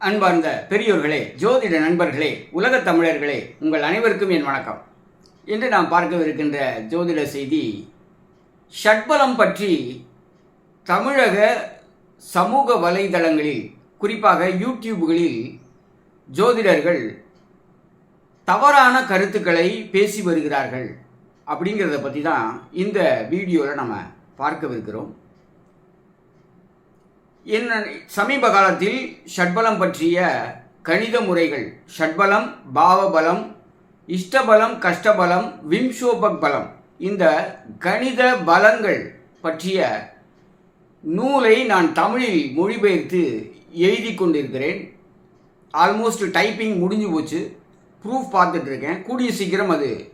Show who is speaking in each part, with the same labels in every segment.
Speaker 1: அன்பார்ந்த பெரியோர்களே ஜோதிட நண்பர்களே உலகத் தமிழர்களே உங்கள் அனைவருக்கும் என் வணக்கம். இன்று நாம் பார்க்கவிருக்கின்ற ஜோதிட செய்தி ஷட்பலம் பற்றி தமிழக சமூக வலைதளங்களில் குறிப்பாக யூடியூப்களில் ஜோதிடர்கள் தவறான கருத்துக்களை பேசி வருகிறார்கள். அப்படிங்கிறத பற்றி தான் இந்த வீடியோவில் நம்ம பார்க்கவிருக்கிறோம். என்ன சமீப காலத்தில் ஷட்பலம் பற்றிய கணித முறைகள் ஷட்பலம் பாவபலம் இஷ்டபலம் கஷ்டபலம் விம்சோபக் பலம் இந்த கணித பலங்கள் பற்றிய நூலை நான் தமிழில் மொழிபெயர்த்து எழுதி கொண்டிருக்கிறேன். ஆல்மோஸ்ட் டைப்பிங் முடிஞ்சு போச்சு. ப்ரூஃப் பார்த்துட்ருக்கேன் கூடிய சீக்கிரம் அது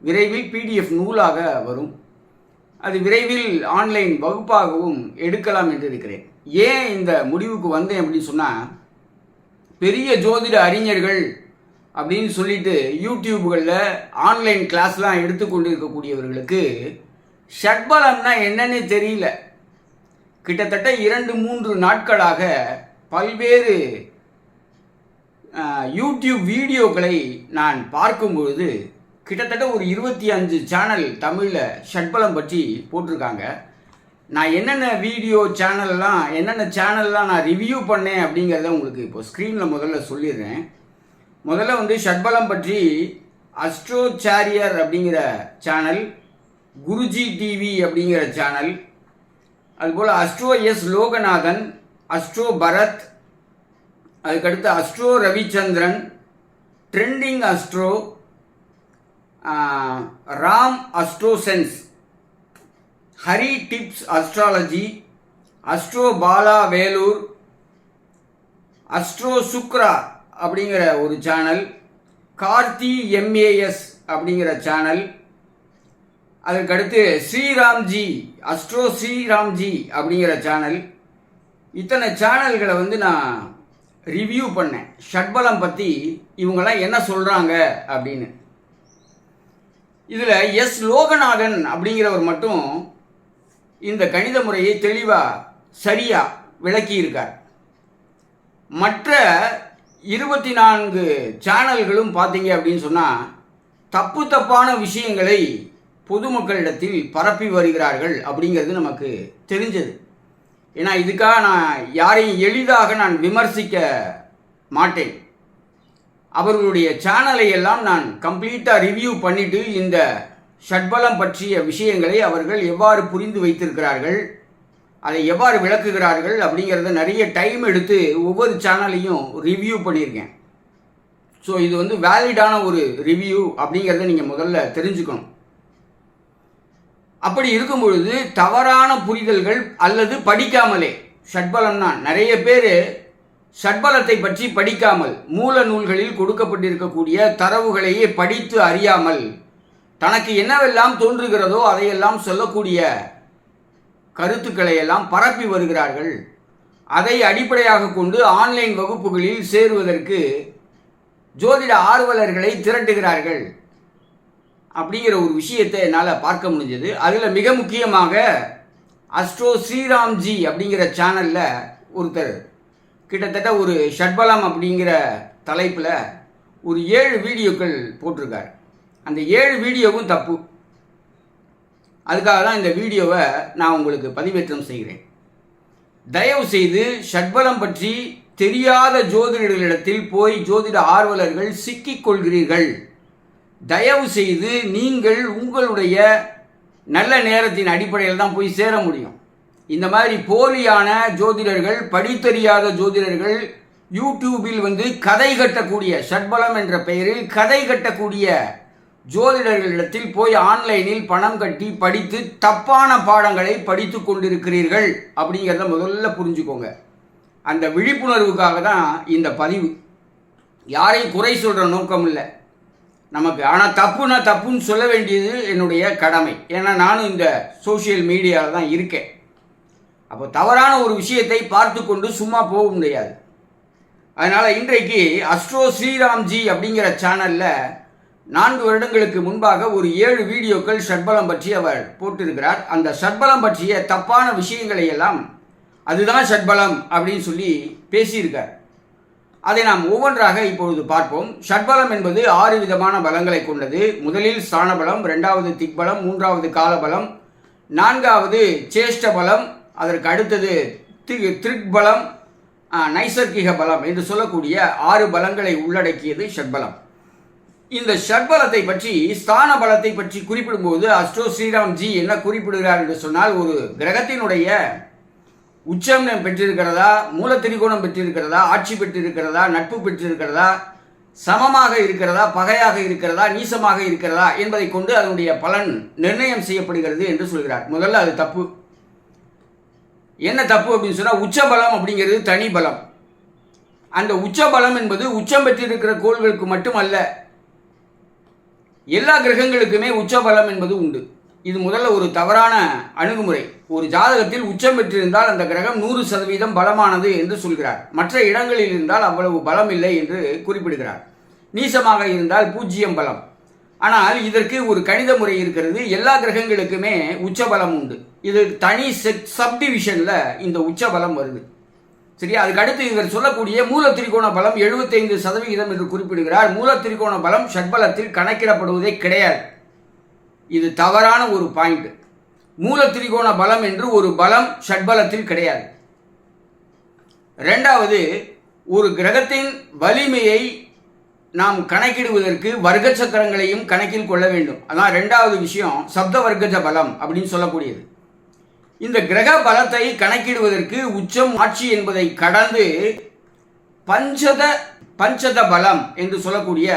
Speaker 1: விரைவில் பிடிஎஃப் நூலாக வரும். அது விரைவில் ஆன்லைன் வகுப்பாகவும் எடுக்கலாம் என்று இருக்கிறேன். ஏன் இந்த முடிவுக்கு வந்தேன் அப்படின்னு சொன்னால் பெரிய ஜோதிட அறிஞர்கள் அப்படின்னு சொல்லிட்டு யூடியூப்களில் ஆன்லைன் கிளாஸ்லாம் எடுத்துக்கொண்டு இருக்கக்கூடியவர்களுக்கு ஷட்பலம்னா என்னன்னு தெரியல. கிட்டத்தட்ட இரண்டு மூன்று நாட்களாக பல்வேறு யூடியூப் வீடியோக்களை நான் பார்க்கும்பொழுது கிட்டத்தட்ட ஒரு இருபத்தி அஞ்சு சேனல் தமிழில் ஷட்பலம் பற்றி போட்டிருக்காங்க. நான் என்னென்ன வீடியோ சேனல்லாம் என்னென்ன சேனல்லாம் நான் ரிவ்யூ பண்ணேன் அப்படிங்கிறத உங்களுக்கு இப்போ ஸ்க்ரீனில் முதல்ல சொல்லிடுறேன். முதல்ல வந்து ஷட்பலம் பற்றி அஸ்ட்ரோச்சாரியர் அப்படிங்கிற சேனல் குருஜி டிவி அப்படிங்கிற சேனல் அதுபோல் astro S Loganathan astro Bharath அதுக்கடுத்து astro Ravichandran trending astro Ram astro sense Hari tips astrology astro Bala Vellore astro Shukra அப்படிங்கிற ஒரு சேனல் கார்த்தி எம்ஏஎஸ் அப்படிங்கிற சேனல் அதற்கடுத்து ஸ்ரீராம்ஜி அஸ்ட்ரோ ஸ்ரீராம்ஜி அப்படிங்கிற சேனல் இத்தனை சேனல்களை வந்து நான் ரிவ்யூ பண்ணேன். ஷட்பலம் பற்றி இவங்கெல்லாம் என்ன சொல்கிறாங்க அப்படின்னு. இதில் எஸ் லோகநாதன் அப்படிங்கிறவர் மட்டும் இந்த கணித முறையை தெளிவாக சரியாக விளக்கியிருக்கார். மற்ற இருபத்தி நான்கு சேனல்களும் பார்த்தீங்க அப்படின்னு சொன்னால் தப்பு தப்பான விஷயங்களை பொதுமக்களிடத்தில் பரப்பி வருகிறார்கள் அப்படிங்கிறது நமக்கு தெரிஞ்சது. ஏன்னா இதுக்காக நான் யாரையும் எளிதாக நான் விமர்சிக்க மாட்டேன். அவர்களுடைய சேனலை எல்லாம் நான் கம்ப்ளீட்டாக ரிவ்யூ பண்ணிவிட்டு இந்த ஷட்பலம் பற்றிய விஷயங்களை அவர்கள் எவ்வாறு புரிந்து வைத்திருக்கிறார்கள் அதை எவ்வாறு விளக்குகிறார்கள் அப்படிங்கிறத நிறைய டைம் எடுத்து ஒவ்வொரு சேனலையும் ரிவ்யூ பண்ணியிருக்கேன். ஸோ இது வந்து வேலிடான ஒரு ரிவ்யூ அப்படிங்கிறத நீங்கள் முதல்ல தெரிஞ்சுக்கணும். அப்படி இருக்கும் பொழுது தவறான புரிதல்கள் அல்லது படிக்காமலே ஷட்பலம்னா நிறைய பேர் ஷட்பலத்தை பற்றி படிக்காமல் மூல நூல்களில் கொடுக்கப்பட்டிருக்கக்கூடிய தரவுகளையே படித்து அறியாமல் தனக்கு என்னவெல்லாம் தோன்றுகிறதோ அதையெல்லாம் சொல்லக்கூடிய கருத்துக்களை எல்லாம் பரப்பி வருகிறார்கள். அதை அடிப்படையாக கொண்டு ஆன்லைன் வகுப்புகளில் சேருவதற்கு ஜோதிட ஆர்வலர்களை திரட்டுகிறார்கள். அப்படிங்கிற ஒரு விஷயத்தை என்னால் பார்க்க முடிஞ்சது. அதில் மிக முக்கியமாக அஸ்ட்ரோ ஸ்ரீராம்ஜி அப்படிங்கிற சேனலில் ஒருத்தர் கிட்டத்தட்ட ஒரு ஷட்பலம் அப்படிங்கிற தலைப்பில் ஒரு ஏழு வீடியோக்கள் போட்டிருக்கார். அந்த ஏழு வீடியோவும் தப்பு. அதுக்காக தான் இந்த வீடியோவை நான் உங்களுக்கு பதிவேற்றம் செய்கிறேன். தயவு செய்து ஷட்பலம் பற்றி தெரியாத ஜோதிடர்களிடத்தில் போய் ஜோதிட ஆர்வலர்கள் சிக்கிக் கொள்கிறீர்கள். தயவு செய்து நீங்கள் உங்களுடைய நல்ல நேரத்தின் அடிப்படையில் தான் போய் சேர முடியும். இந்த மாதிரி போலியான ஜோதிடர்கள் படித்தறியாத ஜோதிடர்கள் யூடியூபில் வந்து கதை கட்டக்கூடிய ஷட்பலம் என்ற பெயரில் கதை கட்டக்கூடிய ஜோதிடர்களிடத்தில் போய் ஆன்லைனில் பணம் கட்டி படித்து தப்பான பாடங்களை படித்து கொண்டிருக்கிறீர்கள் அப்படிங்கிறத முதல்ல புரிஞ்சுக்கோங்க. அந்த விழிப்புணர்வுக்காக தான் இந்த பதிவு. யாரையும் குறை சொல்கிற நோக்கம் இல்லை. நமக்கு ஆனால் தப்புனா தப்புன்னு சொல்ல வேண்டியது என்னுடைய கடமை. ஏன்னா நானும் இந்த சோஷியல் மீடியாவில் தான் இருக்கேன். அப்போ தவறான ஒரு விஷயத்தை பார்த்து கொண்டு சும்மா போக முடியாது. அதனால் இன்றைக்கு அஸ்ட்ரோ ஸ்ரீராம்ஜி அப்படிங்கிற சேனலில் நான்கு வருடங்களுக்கு முன்பாக ஒரு ஏழு வீடியோக்கள் ஷட்பலம் பற்றி அவர் போட்டிருக்கிறார். அந்த ஷட்பலம் பற்றிய தப்பான விஷயங்களை எல்லாம் அதுதான் ஷட்பலம் அப்படின்னு சொல்லி பேசியிருக்கார். அதை நாம் ஒவ்வொன்றாக இப்பொழுது பார்ப்போம். ஷட்பலம் என்பது ஆறு விதமான பலங்களை கொண்டது. முதலில் ஸ்தானபலம் ரெண்டாவது திக்பலம் மூன்றாவது காலபலம் நான்காவது சேஷ்ட பலம் அதற்கு அடுத்தது திரு திருக்பலம் நைசர்கிக பலம் என்று சொல்லக்கூடிய ஆறு பலங்களை உள்ளடக்கியது ஷட்பலம் இந்த ஷட்பலத்தை பற்றி ஸ்தான பலத்தை பற்றி குறிப்பிடும்போது அஸ்டோ ஸ்ரீராம் ஜி என்ன குறிப்பிடுகிறார் என்று சொன்னால் ஒரு கிரகத்தினுடைய உச்சம் பெற்றிருக்கிறதா மூல திரிகோணம் பெற்றிருக்கிறதா ஆட்சி பெற்றிருக்கிறதா நட்பு பெற்றிருக்கிறதா சமமாக இருக்கிறதா பகையாக இருக்கிறதா நீசமாக இருக்கிறதா என்பதை கொண்டு அதனுடைய பலன் நிர்ணயம் செய்யப்படுகிறது என்று சொல்கிறார். முதல்ல அது தப்பு. என்ன தப்பு அப்படின்னு சொன்னால் உச்சபலம் அப்படிங்கிறது தனி பலம். அந்த உச்ச பலம் என்பது உச்சம் பெற்றிருக்கிற கோள்களுக்கு மட்டுமல்ல எல்லா கிரகங்களுக்குமே உச்ச பலம் என்பது உண்டு. இது முதல்ல ஒரு தவறான அணுகுமுறை. ஒரு ஜாதகத்தில் உச்சம் பெற்றிருந்தால் அந்த கிரகம் நூறு சதவீதம் பலமானது என்று சொல்கிறார். மற்ற இடங்களில் இருந்தால் அவ்வளவு பலம் இல்லை என்று குறிப்பிடுகிறார். நீசமாக இருந்தால் பூஜ்ஜியம் பலம். ஆனால் இதற்கு ஒரு கணித முறை இருக்கிறது. எல்லா கிரகங்களுக்குமே உச்ச பலம் உண்டு. இது தனி செட் சப்டிவிஷனில் இந்த உச்ச பலம் வருது. சரி அதுக்கு அடுத்து இவர் சொல்லக்கூடிய மூல திரிகோண பலம் 75% சதவிகிதம் என்று குறிப்பிடுகிறார். மூல திரிகோண பலம் ஷட்பலத்தில் கணக்கிடப்படுவதே கிடையாது. இது தவறான ஒரு பாயிண்ட். மூல திரிகோண பலம் என்று ஒரு பலம் ஷட்பலத்தில் கிடையாது. ரெண்டாவது ஒரு கிரகத்தின் வலிமையை நாம் கணக்கிடுவதற்கு வர்க்க சக்கரங்களையும் கணக்கில் கொள்ள வேண்டும். அதான் ரெண்டாவது விஷயம் சப்த வர்க்கஜ பலம் அப்படின்னு சொல்லக்கூடியது. இந்த கிரக பலத்தை கணக்கிடுவதற்கு உச்சம் ஆட்சி என்பதை கடந்து பஞ்சத பஞ்சத பலம் என்று சொல்லக்கூடிய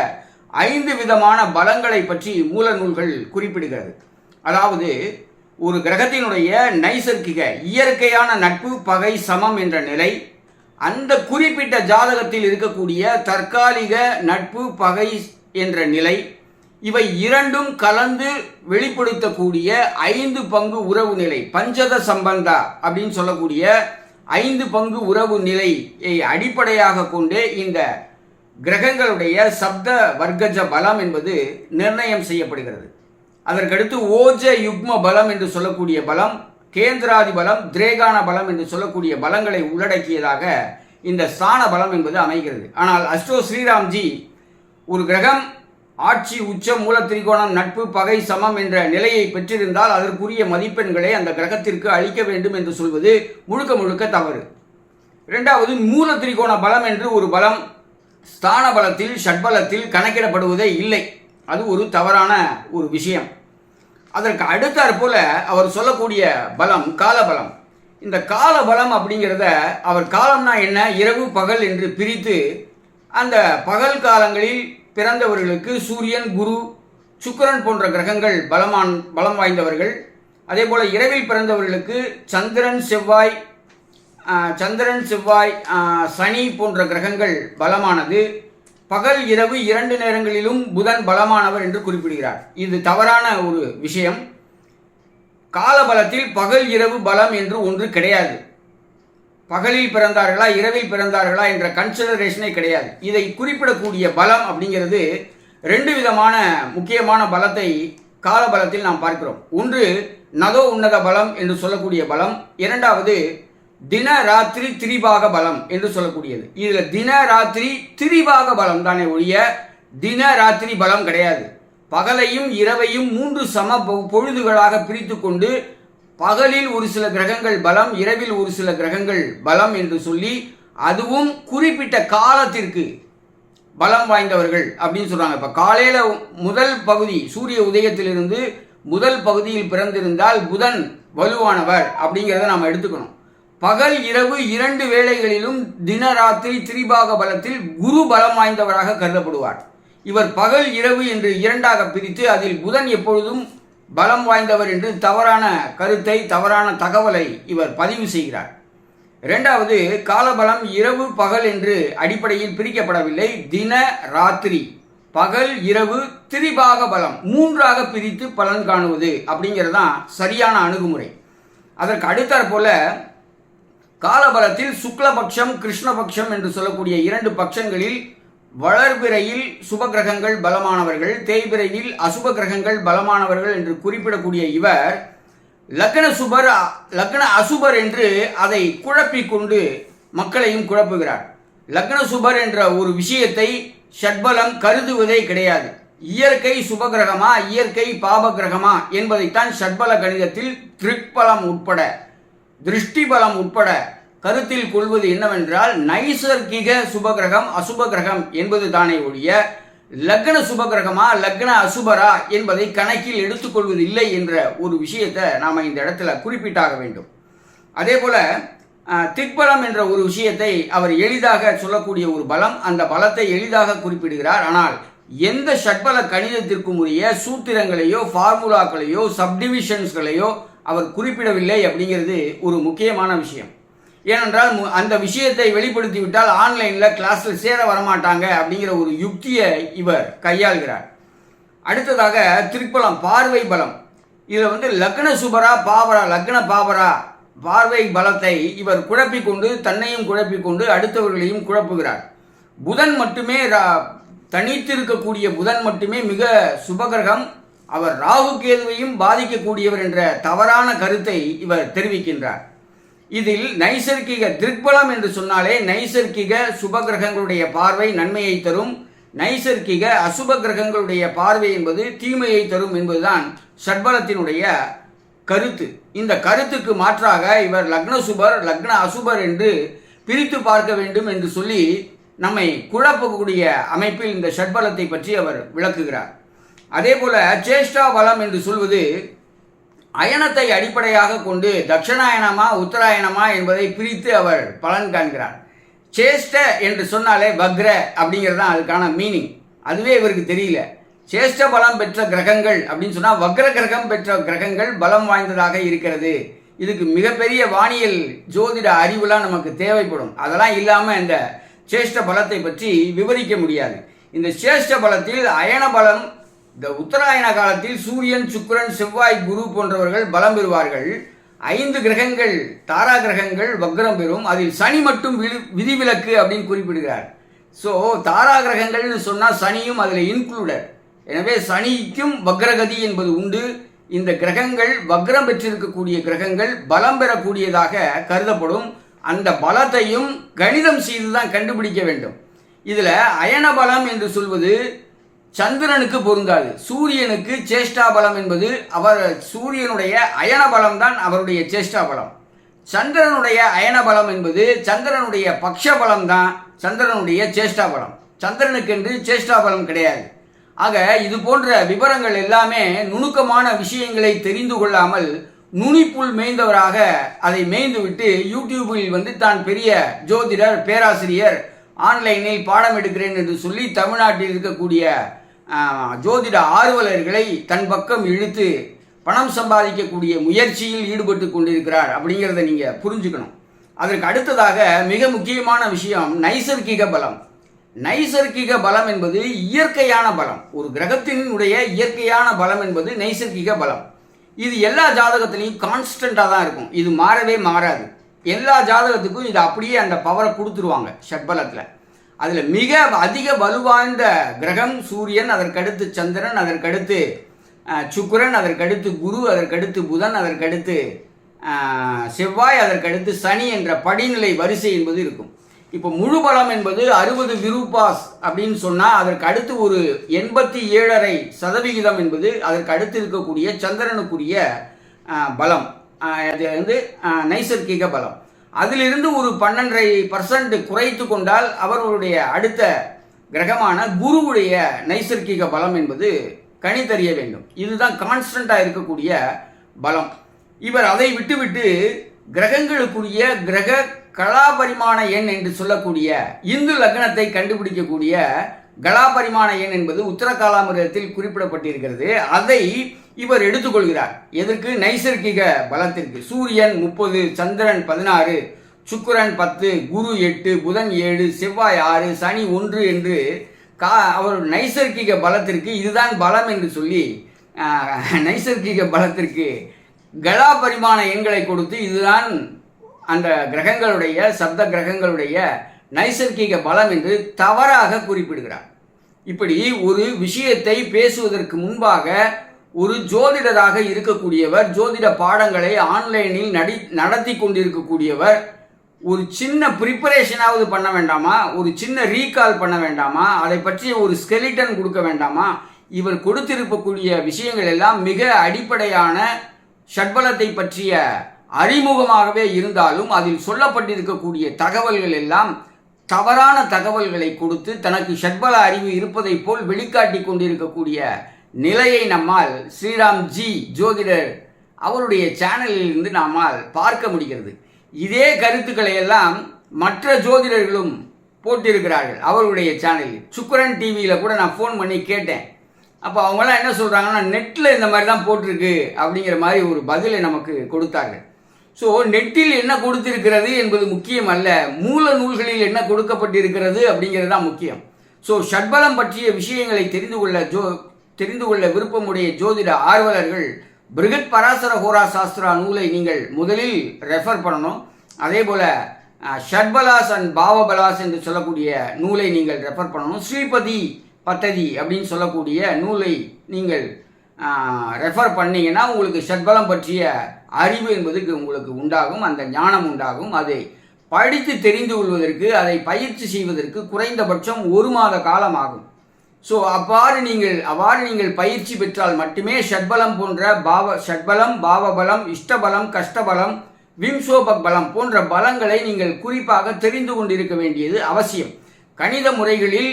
Speaker 1: ஐந்து விதமான பலங்களை பற்றி மூல நூல்கள் குறிப்பிடுகிறது. அதாவது ஒரு கிரகத்தினுடைய நைசர்கிக இயற்கையான நட்பு பகை சமம் என்ற நிலை அந்த குறிப்பிட்ட ஜாதகத்தில் இருக்கக்கூடிய தற்காலிக நட்பு பகை என்ற நிலை இவை இரண்டும் கலந்து வெளிப்படுத்தக்கூடிய ஐந்து பங்கு உறவு நிலை. பஞ்சத சம்பந்தா அப்படின்னு சொல்லக்கூடிய ஐந்து பங்கு உறவு நிலையை அடிப்படையாக கொண்டே இந்த கிரகங்களுடைய சப்த வர்க்கஜ பலம் என்பது நிர்ணயம் செய்யப்படுகிறது. அதற்கடுத்து ஓஜ யுக்ம பலம் என்று சொல்லக்கூடிய பலம் கேந்திராதி பலம் திரேகான பலம் என்று சொல்லக்கூடிய பலங்களை உள்ளடக்கியதாக இந்த ஸ்தான பலம் என்பது அமைகிறது. ஆனால் அஷ்டோ ஸ்ரீராம்ஜி ஒரு கிரகம் ஆட்சி உச்ச மூல திரிகோணம் நட்பு பகை சமம் என்ற நிலையை பெற்றிருந்தால் அதற்குரிய மதிப்பெண்களை அந்த கிரகத்திற்கு அளிக்க வேண்டும் என்று சொல்வது முழுக்க முழுக்க தவறு. இரண்டாவது மூல திரிகோண பலம் என்று ஒரு பலம் ஸ்தான பலத்தில் ஷட்பலத்தில் கணக்கிடப்படுவதே இல்லை. அது ஒரு தவறான ஒரு விஷயம். அதற்கு அடுத்தாற் போல அவர் சொல்லக்கூடிய பலம் காலபலம் இந்த காலபலம் அப்படிங்கிறத அவர் காலம்னா என்ன? இரவு பகல் என்று பிரித்து அந்த பகல் காலங்களில் பிறந்தவர்களுக்கு சூரியன் குரு சுக்கிரன் போன்ற கிரகங்கள் பலமான் பலம் வாய்ந்தவர்கள். அதே போல் இரவில் பிறந்தவர்களுக்கு சந்திரன் செவ்வாய் சந்திரன் செவ்வாய் சனி போன்ற கிரகங்கள் பலமானது. பகல் இரவு இரண்டு நேரங்களிலும் புதன் பலமானவர் என்று குறிப்பிடுகிறார். இது தவறான ஒரு விஷயம். காலபலத்தில் பகல் இரவு பலம் என்று ஒன்று கிடையாது. பகலில் பிறந்தார்களா இரவில் பிறந்தார்களா என்ற கன்சிடரேஷனே கிடையாது. இதை குறிப்பிடக்கூடிய பலம் அப்படிங்கிறது ரெண்டு விதமான முக்கியமான பலத்தை காலபலத்தில் நாம் பார்க்கிறோம். ஒன்று நதோ உன்னத பலம் என்று சொல்லக்கூடிய பலம். இரண்டாவது தின ராத்திரி திரிபாக பலம் என்று சொல்லக்கூடியது. இதில் தின ராத்திரி திரிபாக பலம் தானே ஒழிய தின ராத்திரி பலம் கிடையாது. பகலையும் இரவையும் மூன்று சம பொ- பொழுதுகளாக பிரித்து கொண்டு பகலில் ஒரு சில கிரகங்கள் பலம் இரவில் ஒரு சில கிரகங்கள் பலம் என்று சொல்லி அதுவும் குறிப்பிட்ட காலத்திற்கு பலம் வாய்ந்தவர்கள் அப்படின்னு சொல்றாங்க. இப்ப காலையில முதல் பகுதி சூரிய உதயத்திலிருந்து முதல் பகுதியில் பிறந்திருந்தால் புதன் வலுவானவர் அப்படிங்கிறத நாம் எடுத்துக்கணும். பகல் இரவு இரண்டு வேளைகளிலும் தினராத்திரி திரிபாக பலத்தில் குரு பலம் வாய்ந்தவராக கருதப்படுவார். இவர் பகல் இரவு என்று இரண்டாக பிரித்து அதில் புதன் எப்பொழுதும் பலம் வாய்ந்தவர் என்று தவறான கருத்தை தவறான தகவலை இவர் பதிவு செய்கிறார். இரண்டாவது காலபலம் இரவு பகல் என்று அடிப்படையில் பிரிக்கப்படவில்லை. தின ராத்திரி. பகல் இரவு திரிபாக பலம். மூன்றாக பிரித்து பலன் காணுவது அப்படிங்கிறது தான் சரியான அணுகுமுறை. அதற்கு அடுத்தாற் போல காலபலத்தில் சுக்லபக்ஷம் கிருஷ்ணபக்ஷம் என்று சொல்லக்கூடிய இரண்டு பட்சங்களில் வளர்பிறையில் சுப கிரகங்கள் பலமானவர்கள் தேய்பிறையில் அசுப கிரகங்கள் பலமானவர்கள் என்று குறிப்பிடக்கூடிய இவர் லக்ன சுபர் லக்ன அசுபர் என்று அதை குழப்பிக் கொண்டு மக்களையும் குழப்புகிறார். லக்ன சுபர் என்ற ஒரு விஷயத்தை ஷட்பலம் கருதுவதே கிடையாது. இயற்கை சுபகிரகமா இயற்கை பாபகிரகமா என்பதைத்தான் ஷட்பல கணிதத்தில் திருப்பலம் உட்பட திருஷ்டிபலம் உட்பட கருத்தில் கொள்வது என்னவென்றால் நைசர்கிக சுபகிரகம் அசுபகிரகம் என்பது தானே ஒழிய லக்ன சுபகிரகமா லக்ன அசுபரா என்பதை கணக்கில் எடுத்துக்கொள்வது இல்லை என்ற ஒரு விஷயத்தை நாம் இந்த இடத்துல குறிப்பிட்டாக வேண்டும். அதே போல திக்பலம் என்ற ஒரு விஷயத்தை அவர் எளிதாக சொல்லக்கூடிய ஒரு பலம் அந்த பலத்தை எளிதாக குறிப்பிடுகிறார். ஆனால் எந்த ஷட்பல கணிதத்திற்கும் உரிய சூத்திரங்களையோ ஃபார்முலாக்களையோ சப்டிவிஷன்ஸ்களையோ அவர் குறிப்பிடவில்லை அப்படிங்கிறது ஒரு முக்கியமான விஷயம். ஏனென்றால் மு- அந்த விஷயத்தை வெளிப்படுத்தி விட்டால் ஆன்லைனில் கிளாஸில் சேர வரமாட்டாங்க அப்படிங்கிற ஒரு யுக்தியை இவர் கையாள்கிறார். அடுத்ததாக திருப்பலம் பார்வை பலம். இதில் வந்து லக்ன சுபரா பாவரா லக்ன பாவரா பார்வை பலத்தை இவர் குழப்பிக்கொண்டு தன்னையும் குழப்பிக் கொண்டு அடுத்தவர்களையும் குழப்புகிறார். புதன் மட்டுமே ரா- தனித்திருக்கக்கூடிய புதன் மட்டுமே மிக சுபகிரகம். அவர் ராகு கேதுவையும் பாதிக்கக்கூடியவர் என்ற தவறான கருத்தை இவர் தெரிவிக்கின்றார். இதில் நைசர்கிக திருக்பலம் என்று சொன்னாலே நைசர்கிக சுபகிரகங்களுடைய பார்வை நன்மையை தரும். நைசர்கிக அசுப கிரகங்களுடைய பார்வை என்பது தீமையை தரும் என்பதுதான் சட்பலத்தினுடைய கருத்து. இந்த கருத்துக்கு மாற்றாக இவர் லக்ன சுபர் லக்ன அசுபர் என்று பிரித்து பார்க்க வேண்டும் என்று சொல்லி நம்மை குழப்பக்கூடிய அமைப்பில் இந்த ஷட்பலத்தை பற்றி அவர் விளக்குகிறார். அதே போல சேஷ்டா பலம் என்று சொல்வது அயனத்தை அடிப்படையாக கொண்டு தட்சிணாயனமா உத்தராயணமா என்பதை பிரித்து அவர் பலன் காண்கிறார். சேஷ்ட என்று சொன்னாலே வக்ர அப்படிங்கிறது தான் அதுக்கான மீனிங் அதுவே இவருக்கு தெரியல. சேஷ்ட பலம் பெற்ற கிரகங்கள் அப்படின்னு சொன்னால் வக்ர கிரகம் பெற்ற கிரகங்கள் பலம் வாய்ந்ததாக இருக்கிறது. இதுக்கு மிகப்பெரிய வானியல் ஜோதிட அறிவுலாம் நமக்கு தேவைப்படும். அதெல்லாம் இல்லாமல் இந்த சேஷ்ட பலத்தை பற்றி விவரிக்க முடியாது. இந்த சேஷ்ட பலத்தில் அயன பலம் இந்த உத்தராயண காலத்தில் சூரியன் சுக்கிரன் செவ்வாய் குரு போன்றவர்கள் பலம் பெறுவார்கள். ஐந்து கிரகங்கள் தாரா கிரகங்கள் வக்ரம் பெறும். அதில் சனி மட்டும் விதிவிலக்கு அப்படின்னு குறிப்பிடுகிறார். ஸோ தாரா கிரகங்கள்னு சொன்னால் சனியும் அதில் இன்க்ளூடட் எனவே சனிக்கும் வக்ரகதி என்பது உண்டு. இந்த கிரகங்கள் வக்ரம் பெற்றிருக்கக்கூடிய கிரகங்கள் பலம் பெறக்கூடியதாக கருதப்படும். அந்த பலத்தையும் கணிதம் செய்து தான் கண்டுபிடிக்க வேண்டும். இதில் அயன பலம் என்று சொல்வது சந்திரனுக்கு பொருந்தாது. சூரியனுக்கு சேஷ்டா பலம் என்பது அவர் சூரியனுடைய அயன பலம் தான் அவருடைய சேஷ்டா பலம். சந்திரனுடைய அயன பலம் என்பது சந்திரனுடைய பக்ஷ பலம் தான் சந்திரனுடைய சேஷ்டா பலம். சந்திரனுக்கென்று சேஷ்டா பலம் கிடையாது. ஆக இது போன்ற விவரங்கள் எல்லாமே நுணுக்கமான விஷயங்களை தெரிந்து கொள்ளாமல் நுனிப்புள் மேய்ந்தவராக அதை மேய்ந்து விட்டு யூடியூபில் வந்து தான் பெரிய ஜோதிடர் பேராசிரியர் ஆன்லைனில் பாடம் எடுக்கிறேன் என்று சொல்லி தமிழ்நாட்டில் இருக்கக்கூடிய ஜோதிட ஆர்வலர்களை தன் பக்கம் இழுத்து பணம் சம்பாதிக்கக்கூடிய முயற்சியில் ஈடுபட்டு கொண்டிருக்கிறார் அப்படிங்கிறத நீங்கள் புரிஞ்சுக்கணும். அதற்கு அடுத்ததாக மிக முக்கியமான விஷயம் நைசர்கிக பலம். நைசர்கிக பலம் என்பது இயற்கையான பலம். ஒரு கிரகத்தினுடைய இயற்கையான பலம் என்பது நைசர்கிக பலம். இது எல்லா ஜாதகத்திலையும் கான்ஸ்டண்ட்டாக தான் இருக்கும். இது மாறவே மாறாது. எல்லா ஜாதகத்துக்கும் இது அப்படியே அந்த பவரை கொடுத்துருவாங்க. ஷட்பலத்தில். அதில் மிக அதிக வலுவாய்ந்த கிரகம் சூரியன் அதற்கடுத்து சந்திரன் அதற்கடுத்து சுக்கரன் அதற்கடுத்து குரு அதற்கடுத்து புதன் அதற்கடுத்து செவ்வாய் அதற்கடுத்து சனி என்ற படிநிலை வரிசை என்பது இருக்கும். இப்போ முழு பலம் என்பது அறுபது விருப்பாஸ் அப்படின்னு சொன்னால் அதற்கு அடுத்து ஒரு எண்பத்தி ஏழரை சதவிகிதம் என்பது அதற்கு அடுத்து இருக்கக்கூடிய சந்திரனுக்குரிய பலம். அது வந்து நைசர்கிக பலம். அதிலிருந்து ஒரு பன்னெண்டரை பர்சன்ட் குறைத்து கொண்டால் அவர்களுடைய அடுத்த கிரகமான குருவுடைய நைசர்கிக பலம் என்பது கணித்தறிய வேண்டும். இதுதான் கான்ஸ்டண்ட்டாக இருக்கக்கூடிய பலம். இவர் அதை விட்டுவிட்டு கிரகங்களுக்குரிய கிரக கலாபரிமாண எண் என்று சொல்லக்கூடிய இந்து லக்னத்தை கண்டுபிடிக்கக்கூடிய கலாபரிமாண எண் என்பது உத்தர காலாமிரதத்தில் குறிப்பிடப்பட்டிருக்கிறது. அதை இவர் எடுத்துக்கொள்கிறார். எதற்கு? நைசர்கிக பலத்திற்கு. சூரியன் முப்பது சந்திரன் பதினாறு சுக்கிரன் பத்து குரு எட்டு புதன் ஏழு செவ்வாய் ஆறு சனி ஒன்று என்று கா அவர் நைசர்கிக பலத்திற்கு இதுதான் பலம் என்று சொல்லி நைசர்கிக பலத்திற்கு கலா பரிமாண எண்களை கொடுத்து இதுதான் அந்த கிரகங்களுடைய சப்த கிரகங்களுடைய நைசர்கிக பலம் என்று தவறாக குறிப்பிடுகிறார். இப்படி ஒரு விஷயத்தை பேசுவதற்கு முன்பாக ஒரு ஜோதிடராக இருக்கக்கூடியவர் ஜோதிட பாடங்களை ஆன்லைனில் நடி நடத்தி கொண்டிருக்கக்கூடியவர் ஒரு சின்ன ப்ரிப்பரேஷனாவது பண்ண வேண்டாமா? ஒரு சின்ன ரீகால் பண்ண வேண்டாமா? அதை பற்றி ஒரு ஸ்கெலிட்டன் கொடுக்க வேண்டாமா? இவர் கொடுத்திருக்கக்கூடிய விஷயங்கள் எல்லாம் மிக அடிப்படையான ஷட்பலத்தை பற்றிய அறிமுகமாகவே இருந்தாலும் அதில் சொல்லப்பட்டிருக்கக்கூடிய தகவல்கள் எல்லாம் தவறான தகவல்களை கொடுத்து தனக்கு ஷட்பல அறிவு இருப்பதைப் போல் வெளிக்காட்டி கொண்டிருக்கக்கூடிய நிலையை நம்மால் ஸ்ரீராம் ஜி ஜோதிடர் அவருடைய சேனலில் இருந்து நம்மால் பார்க்க முடிகிறது. இதே கருத்துக்களை எல்லாம் மற்ற ஜோதிடர்களும் போட்டிருக்கிறார்கள் அவருடைய சேனலில். சுக்கரன் டிவியில் கூட நான் ஃபோன் பண்ணி கேட்டேன். அப்போ அவங்களாம் என்ன சொல்கிறாங்கன்னா நெட்டில் இந்த மாதிரி தான் போட்டிருக்கு அப்படிங்கிற மாதிரி ஒரு பதிலை நமக்கு கொடுத்தார்கள். ஸோ நெட்டில் என்ன கொடுத்திருக்கிறது என்பது முக்கியம் அல்ல மூல நூல்களில் என்ன கொடுக்கப்பட்டிருக்கிறது அப்படிங்கிறது தான் முக்கியம். ஸோ ஷட்பலம் பற்றிய விஷயங்களை தெரிந்து கொள்ள ஜோ தெரிந்து கொள்ள விருப்பமுடைய ஜோதிட ஆர்வலர்கள் பிருகத் பராசர ஹோரா சாஸ்திரா நூலை நீங்கள் முதலில் ரெஃபர் பண்ணணும். அதே போல் ஷட்பலாஸ் அண்ட் பாவபலாஸ் என்று சொல்லக்கூடிய நூலை நீங்கள் ரெஃபர் பண்ணணும். ஸ்ரீபதி பத்ததி அப்படின்னு சொல்லக்கூடிய நூலை நீங்கள் ரெஃபர் பண்ணீங்கன்னா உங்களுக்கு ஷட்பலம் பற்றிய அறிவு என்பது உங்களுக்கு உண்டாகும் அந்த ஞானம் உண்டாகும். அதை படித்து தெரிந்து கொள்வதற்கு அதை பயிற்சி செய்வதற்கு குறைந்தபட்சம் ஒரு மாத காலம் ஆகும் ஸோ அவ்வாறு நீங்கள் அவ்வாறு நீங்கள் பயிற்சி பெற்றால் மட்டுமே ஷட்பலம் போன்ற பாவ ஷட்பலம் பாவபலம் இஷ்டபலம் கஷ்டபலம் விம்சோபக் பலம் போன்ற பலங்களை நீங்கள் குறிப்பாக தெரிந்து கொண்டிருக்க வேண்டியது அவசியம். கணித முறைகளில்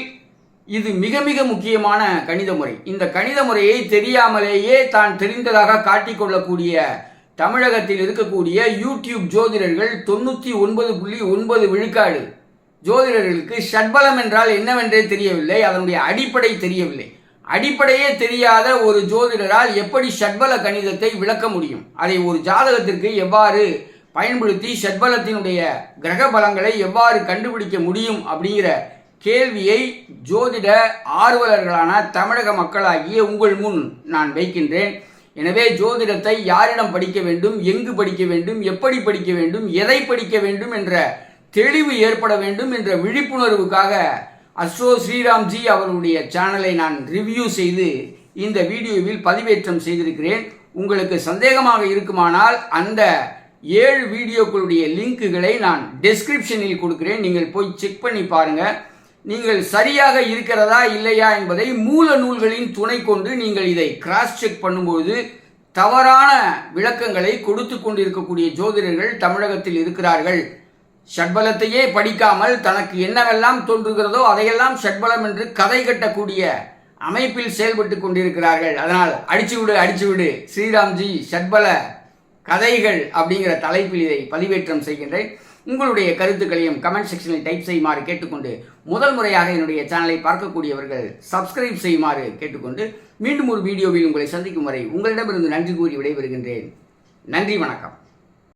Speaker 1: இது மிக மிக முக்கியமான கணித முறை. இந்த கணித முறையை தெரியாமலேயே தான் தெரிந்ததாக காட்டிக்கொள்ளக்கூடிய தமிழகத்தில் இருக்கக்கூடிய யூடியூப் ஜோதிடர்கள் தொண்ணூற்றி ஒன்பது புள்ளி ஒன்பது விழுக்காடு. ஜோதிடர்களுக்கு ஷட்பலம் என்றால் என்னவென்றே தெரியவில்லை அதனுடைய அடிப்படை தெரியவில்லை. அடிப்படையே தெரியாத ஒரு ஜோதிடரால் எப்படி ஷட்பல கணிதத்தை விளக்க முடியும்? அதை ஒரு ஜாதகத்திற்கு எவ்வாறு பயன்படுத்தி ஷட்பலத்தினுடைய கிரக பலங்களை எவ்வாறு கண்டுபிடிக்க முடியும் அப்படிங்கிற கேள்வியை ஜோதிட ஆர்வலர்களான தமிழக மக்களாகிய உங்கள் முன் நான் வைக்கின்றேன். எனவே ஜோதிடத்தை யாரிடம் படிக்க வேண்டும் எங்கு படிக்க வேண்டும் எப்படி படிக்க வேண்டும் எதை படிக்க வேண்டும் என்ற தெளிவு ஏற்பட வேண்டும் என்ற விழிப்புணர்வுக்காக அஸ்ரோ ஸ்ரீராம்ஜி அவருடைய சேனலை நான் ரிவ்யூ செய்து இந்த வீடியோவில் பதிவேற்றம் செய்திருக்கிறேன். உங்களுக்கு சந்தேகமாக இருக்குமானால் அந்த ஏழு வீடியோக்களுடைய லிங்க்குகளை நான் டெஸ்கிரிப்ஷனில் கொடுக்கிறேன். நீங்கள் போய் செக் பண்ணி பாருங்கள் நீங்கள் சரியாக இருக்கிறதா இல்லையா என்பதை மூல நூல்களின் துணை கொண்டு நீங்கள் இதை கிராஸ் செக் பண்ணும்போது தவறான விளக்கங்களை கொடுத்து கொண்டிருக்கக்கூடிய ஜோதிடர்கள் தமிழகத்தில் இருக்கிறார்கள். ஷட்பலத்தையே படிக்காமல் தனக்கு என்னவெல்லாம் தோன்றுகிறதோ அதையெல்லாம் ஷட்பலம் என்று கதை கட்டக்கூடிய அமைப்பில் செயல்பட்டு கொண்டிருக்கிறார்கள். அதனால் அடிச்சு விடு அடிச்சு விடு. ஸ்ரீராம்ஜி ஷட்பல கதைகள் அப்படிங்கிற தலைப்பில் இதை பதிவேற்றம் செய்கின்றேன். உங்களுடைய கருத்துக்களையும் கமெண்ட் செக்ஷனில் டைப் செய்யுமாறு கேட்டுக்கொண்டு முதல் முறையாக என்னுடைய சேனலை பார்க்கக்கூடியவர்கள் சப்ஸ்கிரைப் செய்யுமாறு கேட்டுக்கொண்டு மீண்டும் ஒரு வீடியோவில் உங்களை சந்திக்கும் வரை உங்களிடமிருந்து நன்றி கூறி விடைபெறுகின்றேன். நன்றி வணக்கம்.